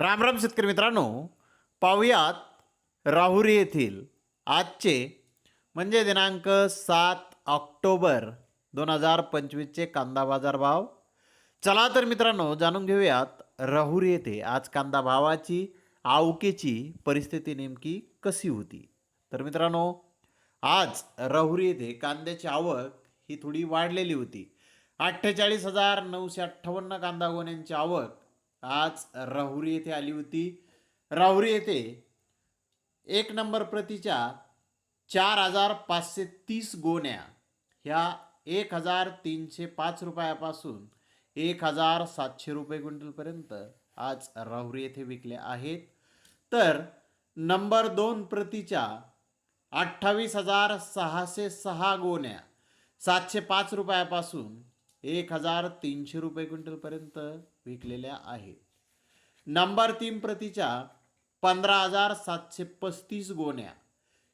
राम राम शेतकरी मित्रांनो पाहुयात राहुरी येथील आजचे म्हणजे दिनांक सात ऑक्टोबर दोन हजार पंचवीसचे कांदा बाजार भाव. चला तर मित्रांनो जाणून घेऊयात राहुरी येथे आज कांदा भावाची आवकेची परिस्थिती नेमकी कशी होती. तर मित्रांनो आज राहुरी येथे कांद्याची आवक ही थोडी वाढलेली होती. अठ्ठेचाळीस हजार नऊशे अठ्ठावन्न कांदा गोण्यांची आवक आज राहुरी येथे आली होती. राहुरी येथे एक नंबर प्रतीच्या चार हजार पाचशे तीस गोण्या ह्या एक हजार तीनशे पाच रुपयापासून एक हजार सातशे रुपये क्विंटलपर्यंत आज राहुरी येथे विकल्या आहेत. तर नंबर दोन प्रतीच्या अठ्ठावीस हजार सहाशे सहा गोण्या सातशे पाच रुपयापासून एक हजार तीनशे रुपये क्विंटलपर्यंत विकलेल्या आहेत. नंबर तीन प्रतीच्या पंधरा हजार सातशे पस्तीस गोण्या.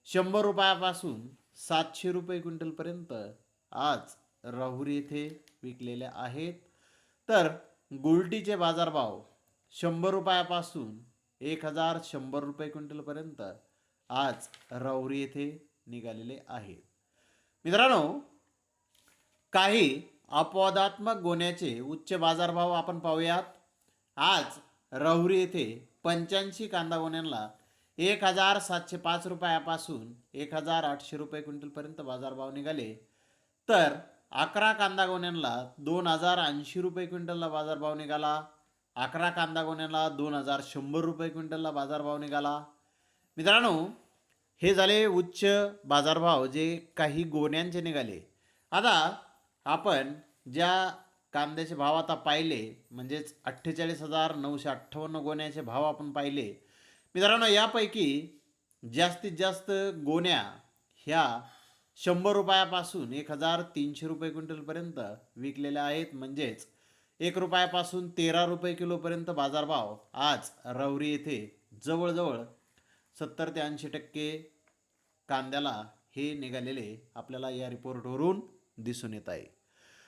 शंभर रुपयापासून सातशे रुपये क्विंटलपर्यंत आज राहुरी येथे विकलेल्या आहेत. तर गुलटीचे बाजारभाव शंभर रुपयापासून एक हजार शंभर रुपये क्विंटलपर्यंत आज राहुरी येथे निघालेले आहेत. मित्रांनो काही अपवादात्मक गोण्याचे उच्च बाजारभाव आपण पाहूयात. आज राहुरी येथे पंच्याऐंशी कांदा गोण्यांना एक हजार सातशे पाच रुपयापासून एक हजार आठशे रुपये क्विंटलपर्यंत बाजारभाव निघाले. तर अकरा कांदा गोण्यांना दोन हजार ऐंशी रुपये क्विंटलला बाजारभाव निघाला. अकरा कांदा गोण्यांना दोन हजार शंभर रुपये क्विंटलला बाजारभाव निघाला. मित्रांनो हे झाले उच्च बाजारभाव जे काही गोण्यांचे निघाले. आता आपण ज्या कांद्याचे भाव आता पाहिले म्हणजेच अठ्ठेचाळीस हजार नऊशे अठ्ठावन्न गोण्याचे भाव आपण पाहिले मित्रांनो यापैकी जास्तीत जास्त गोण्या ह्या शंभर रुपयापासून एक हजार तीनशे रुपये क्विंटलपर्यंत विकलेल्या आहेत. म्हणजेच एक रुपयापासून तेरा रुपये किलोपर्यंत बाजारभाव आज रवरी येथे जवळजवळ सत्तर ते ऐंशी टक्के कांद्याला हे निघालेले आपल्याला या रिपोर्टवरून दिसून येत आहे.